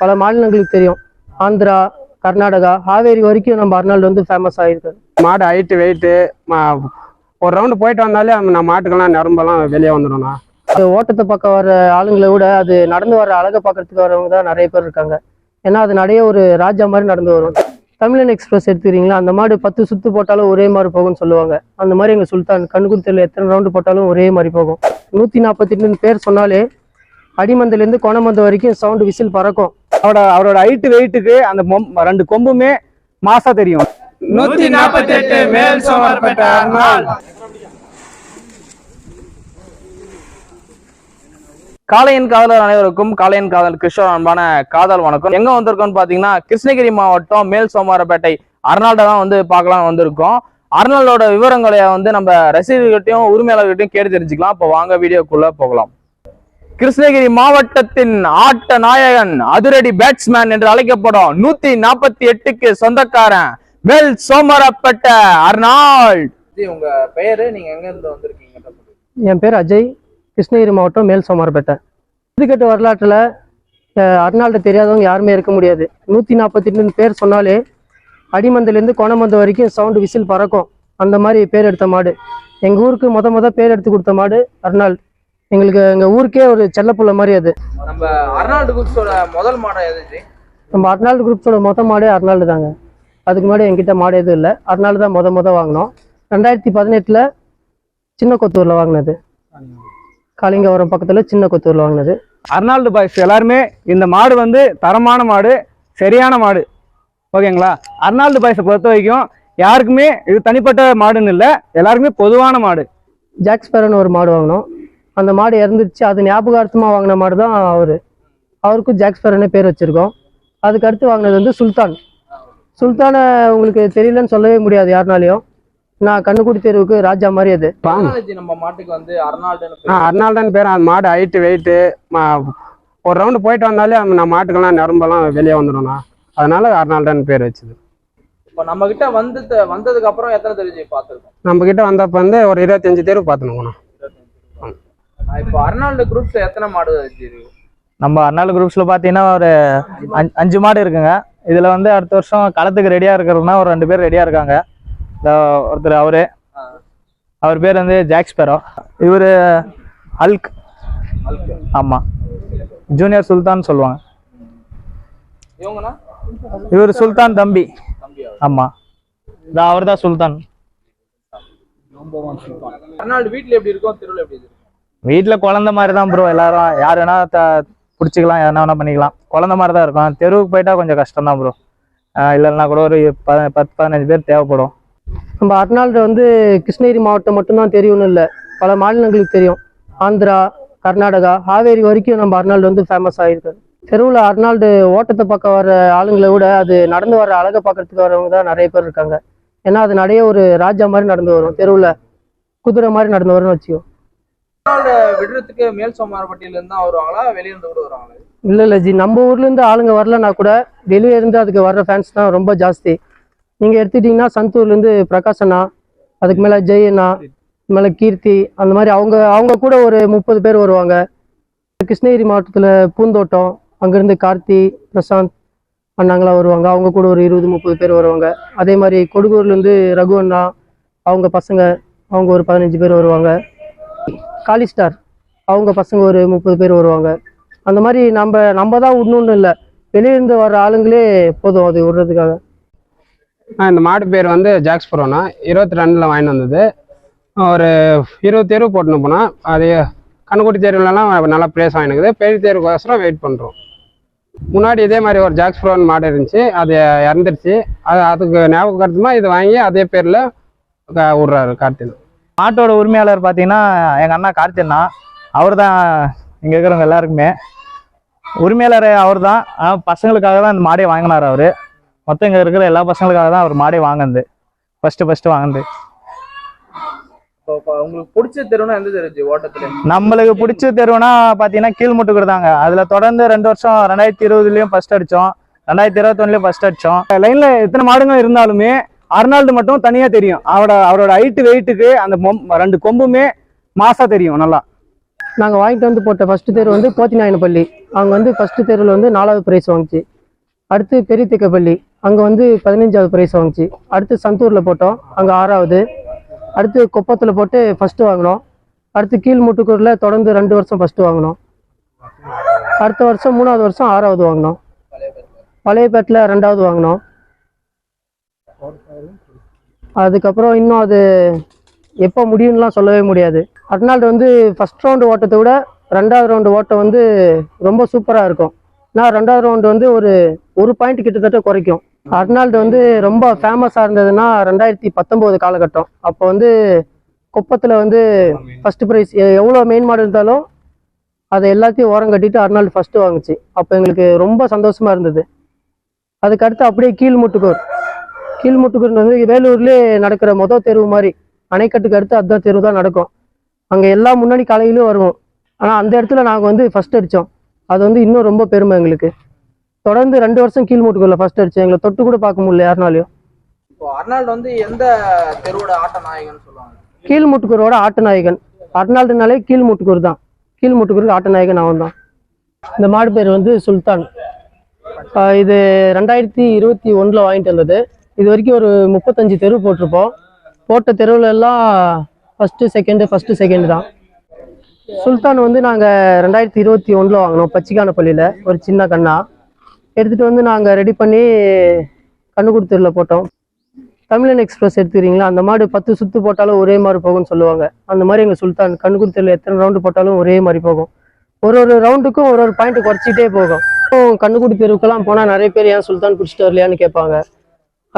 பல மாநிலங்களுக்கு தெரியும். ஆந்திரா கர்நாடகா ஹாவேரி வரைக்கும் நம்ம அர்னால்டு வந்து ஃபேமஸ் ஆகிருக்காரு மாடு ஹைட்டு வெயிட்டு ஒரு ரவுண்டு போயிட்டு வந்தாலே நம்ம மாட்டுக்கெல்லாம் நரம்பெல்லாம் வெளியே வந்துடும்ண்ணா. ஓட்டத்தை பார்க்க வர ஆளுங்களை விட அது நடந்து வர அழகை பார்க்கறதுக்கு வரவங்க தான் நிறைய பேர் இருக்காங்க. ஏன்னா அது நிறைய ஒரு ராஜா மாதிரி நடந்து வரும். தமிழன் எக்ஸ்பிரஸ் எடுத்துக்கிறீங்களா? அந்த மாடு பத்து சுத்து போட்டாலும் ஒரே மாதிரி போகும்னு சொல்லுவாங்க. அந்த மாதிரி எங்கள் சுல்தான் கண்ணுக்குத்தில் எத்தனை ரவுண்டு போட்டாலும் ஒரே மாதிரி போகும். நூற்றி நாற்பத்தெட்டுன்னு பேர் சொன்னாலே அடிமந்திலேருந்து கொணமந்த வரைக்கும் சவுண்டு விசில் பறக்கும். அவரோட அவரோட ஹைட்டு வெயிட்டுக்கு அந்த ரெண்டு கொம்புமே மாசா தெரியும். நூத்தி நாற்பத்தி எட்டு மேல் சோமார்பேட்டை அர்னால் காளையன் காதலர் அனைவருக்கும் காளையன் காதல் கிருஷ்ணர் அன்பான காதல் வணக்கம். எங்க வந்திருக்கோம்னு பாத்தீங்கன்னா கிருஷ்ணகிரி மாவட்டம் மேல் சோமாரப்பேட்டை அர்னால்டை தான் வந்து பார்க்கலாம் வந்திருக்கோம். அர்னால்டோட விவரங்களை வந்து நம்ம ரசிகர்கிட்டையும் உரிமையாளர்கிட்டையும் கேட்டு தெரிஞ்சுக்கலாம். இப்போ வாங்க வீடியோக்குள்ள போகலாம். கிருஷ்ணகிரி மாவட்டத்தின் ஆட்ட நாயகன் அதிரடி பேட்ஸ்மேன் என்று அழைக்கப்படும் நூத்தி நாற்பத்தி எட்டுக்கு சொந்தக்காரன் மேல் சோமரப்பேட்டை அர்னால்ட். உங்க பெயரு? நீங்க எங்க இருந்து வந்திருக்கீங்க? என் பேர் அஜய். கிருஷ்ணகிரி மாவட்டம் மேல் சோமார்பேட்டை புதுக்கட்டு வரலாற்றில் அர்னால்டு தெரியாதவங்க யாருமே இருக்க முடியாது. நூற்றி நாற்பத்தெட்டு பேர் சொன்னாலே அடிமந்திலேருந்து கொணமந்த வரைக்கும் சவுண்டு விசில் பறக்கும். அந்த மாதிரி பேர் எடுத்த மாடு. எங்கள் ஊருக்கு முத முத பேர் எடுத்து கொடுத்த மாடு அர்னால்டு. எங்களுக்கு எங்கள் ஊருக்கே ஒரு செல்லப்புள்ள மாதிரி அது. நம்ம அர்னால்டு குரூப்ஸோட முதல் மாடம் எதுச்சு நம்ம அர்னால்டு குரூப்ஸோட மொத மாடே அர்னால்டு தாங்க. அதுக்கு முன்னாடி என்கிட்ட மாடு எதுவும் இல்லை. அர்னால்டு தான் முத முத வாங்கினோம். ரெண்டாயிரத்தி பதினெட்டில் சின்ன கொத்தூரில் வாங்கினது. காளிங்கவரம் பக்கத்தில் சின்ன கொத்தூரில் வாங்கினது. அர்னால்டு பாய்ஸ் எல்லாருமே இந்த மாடு வந்து தரமான மாடு சரியான மாடு. ஓகேங்களா? அர்னால்டு பாய்ஸை பொறுத்த வரைக்கும் யாருக்குமே இது தனிப்பட்ட மாடுன்னு இல்லை. எல்லாருக்குமே பொதுவான மாடு. ஜாக்ஸ்பேரன் ஒரு மாடு வாங்கினோம். அந்த மாடு இறந்துருச்சு அது ஞாபகார்த்தமாக வாங்கின மாடு தான் அவர். அவருக்கும் ஜாக்ஸ்பேரனே பேர் வச்சுருக்கோம். அதுக்கு அடுத்து வாங்கினது வந்து சுல்தான். சுல்தானை உங்களுக்கு தெரியலன்னு சொல்லவே முடியாது யாருனாலையும். நான் கண்ணுக்குடி தெருவுக்கு ராஜா மாதிரி அது. நம்ம மாட்டுக்கு வந்து அர்னால்டுன்னு ஆ பேரு. அர்னால்டன் பேர். அந்த மாடு ஹைட்டு வெயிட்டு ஒரு ரவுண்டு போயிட்டு வந்தாலே நம்ம மாட்டுக்கெல்லாம் நரம்பெல்லாம் வெளியே வந்துடும்ண்ணா அதனால அர்னால்டன் பேர் வச்சது. இப்போ நம்ம கிட்ட வந்து வந்ததுக்கு அப்புறம் எத்தனை தெரிஞ்சு பார்த்துருக்கோம்? நம்ம கிட்ட வந்தப்ப வந்து ஒரு இருபத்தஞ்சு தேர்வு பார்த்துணுங்கண்ணா இப்போ அர்னால்டு குரூப்ஸ் எத்தனை மாடு வச்சிருக்கு? நம்ம அர்னால்டு குரூப்ஸில் பார்த்தீங்கன்னா ஒரு அஞ்சு மாடு இருக்குங்க. இதில் வந்து அடுத்த வருஷம் களத்துக்கு ரெடியாக இருக்கிறதுனா ஒரு ரெண்டு பேர் ரெடியாக இருக்காங்க. ஒருத்தர் அவரு. அவர் பேர் வந்து ஜாக்ஸ்பெரோ இவர் அல்க் ஆமாம் ஜூனியர் சுல்தான் சொல்லுவாங்க. இவர் சுல்தான் தம்பி. ஆமாம் அவர். தான் சுல்தான். வீட்ல எப்படி இருக்கும்? தெருவில் எப்படி இருக்கும் வீட்டில் குழந்த மாதிரி தான் ப்ரோ எல்லாரும் யார் வேணா த பிடிச்சிக்கலாம் எதனா வேணா பண்ணிக்கலாம். குழந்த மாதிரி தான் இருக்கும் தெருவுக்கு போயிட்டா கொஞ்சம் கஷ்டம் தான் ப்ரோ இல்லைன்னா கூட ஒரு ப பத்து பதினஞ்சு பேர் தேவைப்படும். நம்ம அர்னால்டு வந்து கிருஷ்ணகிரி மாவட்டம் மட்டும்தான் தெரியும்னு இல்லை. பல மாநிலங்களுக்கு தெரியும். ஆந்திரா கர்நாடகா ஹாவேரி வரைக்கும் நம்ம அர்னால்டு வந்து ஃபேமஸ் ஆகிருக்கு தெருவில் அர்னால்டு ஓட்டத்தை பக்கம் வர ஆளுங்களை விட அது நடந்து வர அழகை பார்க்கறதுக்கு வரவங்க தான் நிறைய பேர் இருக்காங்க. ஏன்னா அது நிறைய ஒரு ராஜா மாதிரி நடந்து வரும். தெருவில் குதிரை மாதிரி நடந்து வரும்னு வச்சுக்கோ. விடுறதுக்கு மேல் சோமாரப்பட்டியில இருந்து தான் வருவாங்களா? வெளிய கூட வருவாங்களா? இல்லை இல்லை ஜி. நம்ம ஊர்லேருந்து ஆளுங்க வரலன்னா கூட வெளியே இருந்து அதுக்கு வர்ற ஃபேன்ஸ் தான் ரொம்ப ஜாஸ்தி. நீங்கள் எடுத்துக்கிட்டிங்கன்னா சந்தூர்லேருந்து பிரகாஷ் அண்ணா அதுக்கு மேலே ஜெய் அண்ணா மேலே கீர்த்தி அந்த மாதிரி அவங்க அவங்க கூட ஒரு முப்பது பேர் வருவாங்க. கிருஷ்ணகிரி மாவட்டத்தில் பூந்தோட்டம் அங்கேருந்து கார்த்தி பிரசாந்த் அண்ணாங்களாம் வருவாங்க. அவங்க கூட ஒரு இருபது முப்பது பேர் வருவாங்க. அதே மாதிரி கொடுகூர்லேருந்து ரகு அண்ணா அவங்க பசங்க அவங்க ஒரு பதினஞ்சு பேர் வருவாங்க. காலி ஸ்டார். அவங்க பசங்க ஒரு முப்பது பேர் வருவாங்க. அந்த மாதிரி நம்ம நம்ம தான் விடணும்னு இல்லை. வெளியிருந்து வர்ற ஆளுங்களே போதும் அது விடுறதுக்காக. இந்த மாடு பேர் வந்து ஜாக்ஸ் புரோனா. இருபத்தி ரெண்டில் வாங்கிட்டு வந்தது. ஒரு இருபது தேர்வு போட்டுன்னு போனால் அது கண்ணுக்குட்டி தேர்வுலலாம் நல்லா ப்ளேஸ் வாங்கினுக்குது. பெரிய தேர்வுக்கோசரம் வெயிட் பண்ணுறோம் முன்னாடி இதே மாதிரி ஒரு ஜாக்ஸ் ப்ரோன் மாடு இருந்துச்சு. அது இறந்துருச்சு. அது அதுக்கு ஞாபகப்படுத்தமாக இது வாங்கி அதே பேரில் விடுறாரு கார்த்தின் மாட்டோட உரிமையாளர் பார்த்தீங்கன்னா எங்கள் அண்ணா கார்த்தியண்ணா அவர் தான் இங்கே இருக்கிறவங்க எல்லாருக்குமே. உரிமையாளர் அவர் தான் ஆனால் பசங்களுக்காக தான் இந்த மாடே வாங்கினார் அவர். மொத்தம் இங்கே இருக்கிற எல்லா பசங்களுக்காக தான் அவர் மாடே வாங்கினது. ஃபஸ்ட்டு ஃபஸ்ட்டு வாங்கினது. உங்களுக்கு பிடிச்ச தெருவுனா எந்த ஓட்டத்துல? நம்மளுக்கு பிடிச்ச தெருவுனா பார்த்தீங்கன்னா கீழ்முட்டு கொடுத்தாங்க அதில் தொடர்ந்து ரெண்டு வருஷம் ரெண்டாயிரத்தி இருபதுலேயும் ஃபஸ்ட் அடித்தோம் ரெண்டாயிரத்தி இருபத்தொன்னுலேயும் ஃபஸ்ட் அடித்தோம் லைன்ல எத்தனை மாடுங்க இருந்தாலுமே அர்னால்டு மட்டும் தனியாக தெரியும். அவரோட அவரோட ஹைட்டு வெயிட்டுக்கு அந்த ரெண்டு கொம்புமே மாசாக தெரியும் நல்லா. நாங்கள் வாங்கிட்டு வந்து போட்ட ஃபஸ்ட்டு தேர்வு வந்து போத்திநாயனப்பள்ளி அங்கே வந்து ஃபஸ்ட்டு தேர்வில் வந்து நாலாவது ப்ரைஸ் வாங்குச்சு. அடுத்து பெரிய திக்கப்பள்ளி அங்கே வந்து பதினஞ்சாவது ப்ரைஸ் வாங்குச்சு. அடுத்து சந்தூரில் போட்டோம் அங்கே ஆறாவது. அடுத்து கொப்பத்தில் போட்டு ஃபஸ்ட்டு வாங்கினோம். அடுத்து கீழ்முட்டுக்கூரில் தொடர்ந்து ரெண்டு வருஷம் ஃபஸ்ட்டு வாங்கினோம். அடுத்த வருஷம் மூணாவது வருஷம் ஆறாவது வாங்கினோம். பழையப்பேட்டில் ரெண்டாவது வாங்கினோம். அதுக்கப்புறம் இன்னும் அது எப்போ முடியும்லாம் சொல்லவே முடியாது. அர்னால்டு வந்து ஃபர்ஸ்ட் ரவுண்டு ஓட்டத்தை விட ரெண்டாவது ரவுண்டு ஓட்டம் வந்து ரொம்ப சூப்பராக இருக்கும். நான் ரெண்டாவது ரவுண்டு வந்து ஒரு ஒரு பாயிண்ட் கிட்டத்தட்ட குறைக்கும். அர்னால்டு வந்து ரொம்ப ஃபேமஸாக இருந்ததுன்னா ரெண்டாயிரத்தி பத்தொம்போது காலகட்டம். அப்போ வந்து குப்பத்தில் வந்து ஃபஸ்ட்டு ப்ரைஸ் எவ்வளோ மெயின் மாடு இருந்தாலும் அதை எல்லாத்தையும் ஓரம் கட்டிட்டு அர்னால்டு ஃபஸ்ட்டு வாங்குச்சு. அப்போ எங்களுக்கு ரொம்ப சந்தோஷமாக இருந்தது. அதுக்கடுத்து அப்படியே கீழ்முட்டுக்கூர். கீழ்முட்டுக்கூர் வந்து வேலூர்லேயே நடக்கிற மொதல் தேர்வு மாதிரி அணைக்கட்டுக்கு அடுத்து அதுதான் தேர்வு தான் நடக்கும். அங்கே எல்லா முன்னாடி காலையிலும் வருவோம். ஆனால் அந்த இடத்துல நாங்கள் வந்து ஃபர்ஸ்ட் அடித்தோம் அது வந்து இன்னும் ரொம்ப பெருமை எங்களுக்கு. தொடர்ந்து ரெண்டு வருஷம் கீழ்முட்டுக்கூரில் ஃபர்ஸ்ட் அடித்தோம் எங்களை தொட்டு கூட பார்க்க முடியல யாருனாலையும். இப்போ அர்னால்டு வந்து எந்த தெருவோட ஆட்ட நாயகன் சொல்லுவாங்க? கீழ்முட்டுக்கூரோட ஆட்ட நாயகன். அர்னால்டுனாலே கீழ்முட்டுக்கூர் தான். கீழ்முட்டுக்கூருக்கு ஆட்ட நாயகன் அவன் தான். இந்த மாடு பேர் வந்து சுல்தான். இது ரெண்டாயிரத்தி இருபத்தி ஒன்றில் வாங்கிட்டு வந்தது. இது வரைக்கும் ஒரு முப்பத்தஞ்சு தெரு போட்டிருப்போம். போட்ட தெருவில் எல்லாம் ஃபஸ்ட்டு செகண்டு ஃபஸ்ட்டு செகண்டு தான். சுல்தான் வந்து நாங்கள் ரெண்டாயிரத்தி இருபத்தி ஒன்றில் வாங்கினோம் பச்சிக்கானப்பள்ளியில். ஒரு சின்ன கண்ணா. எடுத்துகிட்டு வந்து நாங்கள் ரெடி பண்ணி கண்ணுக்குடுத்தூரில் போட்டோம். தமிழன் எக்ஸ்பிரஸ் எடுத்துக்கிறீங்களா? அந்த மாடு பத்து சுத்து போட்டாலும் ஒரே மாதிரி போகும்னு சொல்லுவாங்க. அந்த மாதிரி எங்கள் சுல்தான் கண்ணுக்குருத்தில் எத்தனை ரவுண்டு போட்டாலும் ஒரே மாதிரி போகும். ஒரு ஒரு ரவுண்டுக்கும் ஒரு ஒரு பாயிண்ட் குறைச்சிட்டே போகும். கண்ணுக்குடி தெருவுக்கெல்லாம் போனால் நிறைய பேர் ஏன் சுல்தான் பிடிச்சிட்டு வரலையான்னு கேட்பாங்க.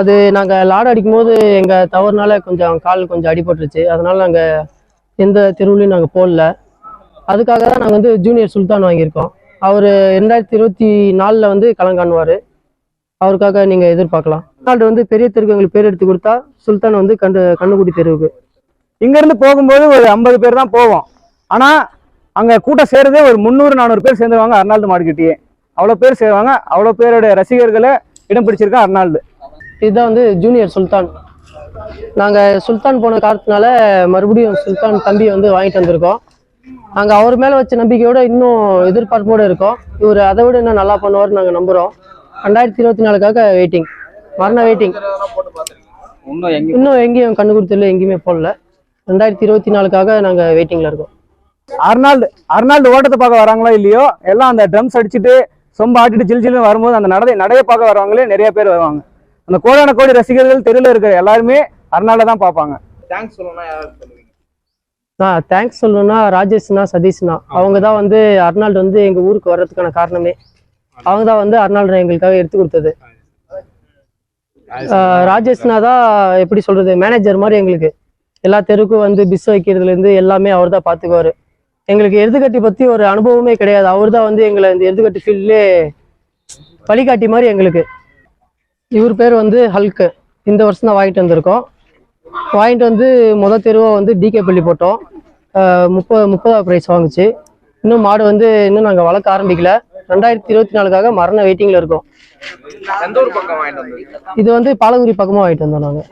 அது நாங்கள் லாடு அடிக்கும் போது எங்கள் தவறுனால கொஞ்சம் கால் கொஞ்சம் அடிபட்டுருச்சு. அதனால் நாங்கள் எந்த தெருவுலையும் நாங்கள் போடல. அதுக்காக தான் நாங்கள் வந்து ஜூனியர் சுல்தான் வாங்கியிருக்கோம். அவர் ரெண்டாயிரத்தி இருபத்தி நாலில் வந்து கலங்காணுவார் அவருக்காக நீங்கள் எதிர்பார்க்கலாம். நாடு வந்து பெரிய தெருக்கு எங்களுக்கு பேர் எடுத்து கொடுத்தா சுல்தான் வந்து கண்டு கண்ணுக்குடி தெருவுக்கு. இங்கேருந்து போகும்போது ஒரு ஐம்பது பேர் தான் போவோம். ஆனால் அங்கே கூட்டம் சேர்றதே ஒரு முந்நூறு நானூறு பேர் சேர்ந்துருவாங்க அர்னால்டு மாடுக்கிட்டேயே அவ்வளோ பேர் சேருவாங்க. அவ்வளோ பேருடைய ரசிகர்களை இடம் பிடிச்சிருக்கா அர்னால்டு. இதுதான் வந்து ஜூனியர் சுல்தான். நாங்கள் சுல்தான் போன காரணத்தினால மறுபடியும் சுல்தான் தம்பியை வந்து வாங்கிட்டு வந்திருக்கோம். நாங்கள் அவர் மேலே வச்ச நம்பிக்கையோட இன்னும் எதிர்பார்ப்போடு இருக்கோம். இவர் அதை விட இன்னும் நல்லா பண்ணுவார்னு நாங்கள் நம்புகிறோம் ரெண்டாயிரத்தி இருபத்தி நாலுக்காக வெயிட்டிங் மரண வெயிட்டிங் இன்னும் எங்க இன்னும் எங்கேயும் கண்டுபிடித்துல எங்கேயுமே போடல. ரெண்டாயிரத்தி இருபத்தி நாலுக்காக நாங்கள் வெயிட்டிங்கில் இருக்கோம். அர்னால்டு அர்னால்டு ஓட்டத்தை பார்க்க வராங்களோ இல்லையோ? எல்லாம் அந்த ட்ரம்ஸ் அடிச்சுட்டு சொம்ப ஆட்டிட்டு ஜில் ஜில்னு வரும்போது அந்த நடை நடைய பார்க்க வரவங்களே நிறைய பேர் வருவாங்க. அந்த கோடான கோடி ரசிகர்கள் தெருவில் இருக்கிற எல்லாருமே அர்னால்டை தான் பார்ப்பாங்க. தேங்க்ஸ் சொல்லணும்னா யாராவது சொல்லுவீங்க ஆ தேங்க்ஸ் சொல்லணும்னா ராஜேஷ்னா சதீஷ்னா. அவங்க தான் வந்து அர்னால்டு வந்து எங்கள் ஊருக்கு வர்றதுக்கான காரணமே. அவங்க தான் வந்து அர்னால்டு எங்களுக்காக எடுத்து கொடுத்தது. ராஜேஷ்னா தான் எப்படி சொல்றது மேனேஜர் மாதிரி எங்களுக்கு. எல்லா தெருவுக்கும் வந்து பிஸ் வைக்கிறதுலேருந்து எல்லாமே அவர் தான் பார்த்துக்குவாரு. எங்களுக்கு எருதுகட்டி பற்றி ஒரு அனுபவமே கிடையாது. அவர் தான் வந்து எங்களை இந்த எருதுகட்டி ஃபீல்ட்லே வழிகாட்டி மாதிரி எங்களுக்கு. இவர் பேர் வந்து ஹல்க்கு இந்த வருஷம் தான் வாங்கிட்டு வந்திருக்கோம். வாங்கிட்டு வந்து முத தெருவை வந்து டிகே பள்ளி போட்டோம். முப்பது முப்பதாவது ப்ரைஸ் வாங்குச்சு. இன்னும் மாடு வந்து இன்னும் நாங்கள் வளர்க்க ஆரம்பிக்கல. ரெண்டாயிரத்தி இருபத்தி நாலுக்காக மரண வெயிட்டிங்கில் இருக்கோம். இது வந்து பாலகுடி பக்கமாக வாங்கிட்டு வந்தோம் நாங்கள்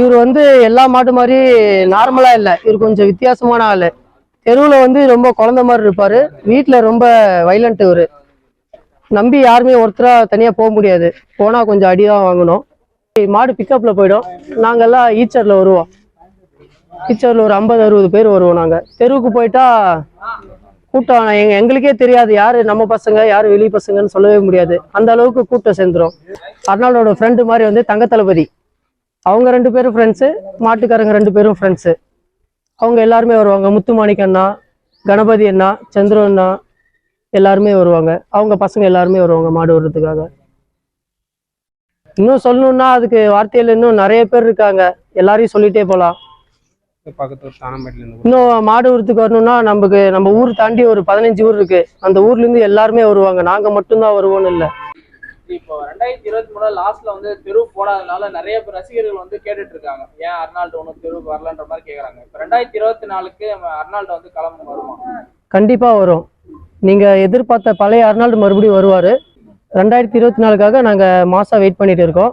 இவர் வந்து எல்லா மாடு மாதிரி நார்மலாக இல்லை. இவர் கொஞ்சம் வித்தியாசமான ஆள். தெருவில் வந்து ரொம்ப குழந்த மாதிரி இருப்பார். வீட்டில் ரொம்ப வைலண்ட் இவர். நம்பி யாருமே ஒருத்தராக தனியாக போக முடியாது. போனால் கொஞ்சம் அடி தான் வாங்கணும் மாடு பிக்கப்பில் போயிடும். நாங்கெல்லாம் ஈச்சரில் வருவோம். ஈச்சரில் ஒரு ஐம்பது அறுபது பேர் வருவோம் நாங்கள் தெருவுக்கு போயிட்டா கூட்டம் எங்க எங்களுக்கே தெரியாது. யாரு நம்ம பசங்க யாரு வெளி பசங்கன்னு சொல்லவே முடியாது. அந்த அளவுக்கு கூட்டம் சேர்ந்துரும். அர்னால்டோட ஃப்ரெண்டு மாதிரி வந்து தங்க தளபதி. அவங்க ரெண்டு பேரும் ஃப்ரெண்ட்ஸு மாட்டுக்காரங்க ரெண்டு பேரும் ஃப்ரெண்ட்ஸு அவங்க எல்லாருமே வருவாங்க. முத்துமாணிக்க அண்ணா கணபதி அண்ணா சந்திர அண்ணா எல்லாருமே வருவாங்க. அவங்க பசங்க எல்லாருமே வருவாங்க மாடு விடுறதுக்காக இன்னும் சொல்லணும்னா அதுக்கு வார்த்தையில் இன்னும் நிறைய பேர் இருக்காங்க. எல்லாரையும் சொல்லிட்டே போகலாம் இன்னும் மாடு ஊரத்துக்கு வரணும்னா நமக்கு நம்ம ஊர் தாண்டி ஒரு பதினஞ்சு ஊர் இருக்கு. அந்த ஊர்ல இருந்து எல்லாருமே வருவாங்க. நாங்க மட்டும்தான் வருவோம்னு இல்லை. இப்போ ரெண்டாயிரத்தி இருபத்தி மூணு லாஸ்ட்ல வந்து தெரு போடாதனால நிறைய பேர் ரசிகர்கள் வந்து கேட்டுட்டு இருக்காங்க. ஏன் அர்னால்டு ஒன்றும் தெருவுக்கு வரலன்ற மாதிரி கேக்குறாங்க. இப்போ ரெண்டாயிரத்தி இருபத்தி நாலுக்கு அர்னால்டு வந்து கிளம்ப வருமா? கண்டிப்பா வரும். நீங்கள் எதிர்பார்த்த பழைய அர்னால்டு மறுபடியும் வருவார். ரெண்டாயிரத்தி இருபத்தி நாலுக்காக நாங்கள் மாதம் வெயிட் பண்ணிகிட்டு இருக்கோம்.